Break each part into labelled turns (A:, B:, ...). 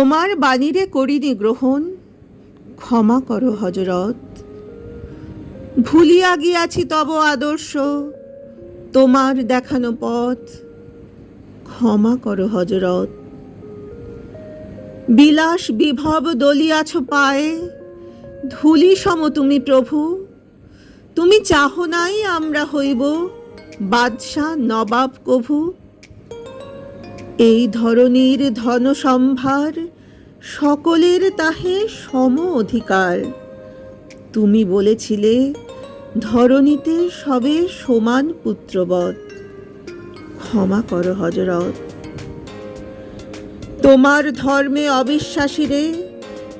A: তোমার বাণীরে করিনি গ্রহণ, ক্ষমা করো হজরত। ভুলিয়া গিয়াছি তব আদর্শ, তোমার দেখানো পথ, ক্ষমা করো হজরত। বিলাস বিভব দলিয়াছ পায়ে, ধুলি সম তুমি প্রভু। তুমি চাহ নাই আমরা হইব, বাদশাহ নবাব কভু। এই ধরনীর ধন সম্ভার সকলের তাহে সম অধিকার। তুমি বলেছিলে, ধরণীতে সবে সমান পুত্রবৎ। ক্ষমা কর হজরত। তোমার ধর্মে অবিশ্বাসীরে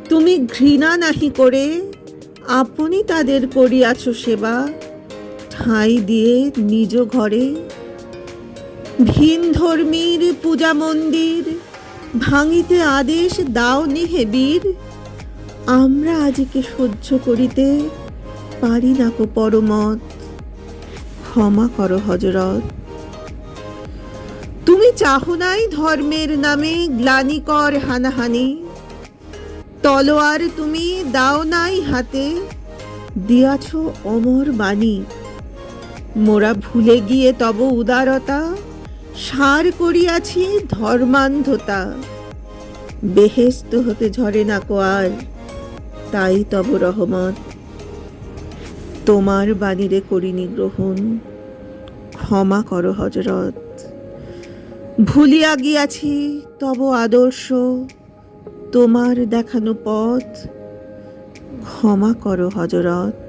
A: তুমি ঘৃণা নাহি করে, আপনি তাদের করিয়াছ সেবা। ঠাঁই দিয়ে নিজ ঘরে ভিন ধর্মীর পূজা মন্দির, ভাঙিতে আদেশ দাও নিহে বীর। আমরা আজকে সহ্য করিতে পারি না কো পরমত। ক্ষমা করো হজরত তুমি চাহো নাই ধর্মের নামে গ্লানিকর হানাহানি। তলোয়ার তুমি দাও নাই হাতে, দিয়াছ অমর বাণী। মোরা ভুলে গিয়ে তব উদারতা। সার করিয়াছি ধর্মান্ধতা। বেহেস্ত হতে ঝরে না কোয়ার, তাই তব রহমত। তোমার বাণীরে করিনি গ্রহণ, ক্ষমা কর হজরত। ভুলিয়া গিয়াছি তব আদর্শ, তোমার দেখানো পথ ক্ষমা করো হজরত।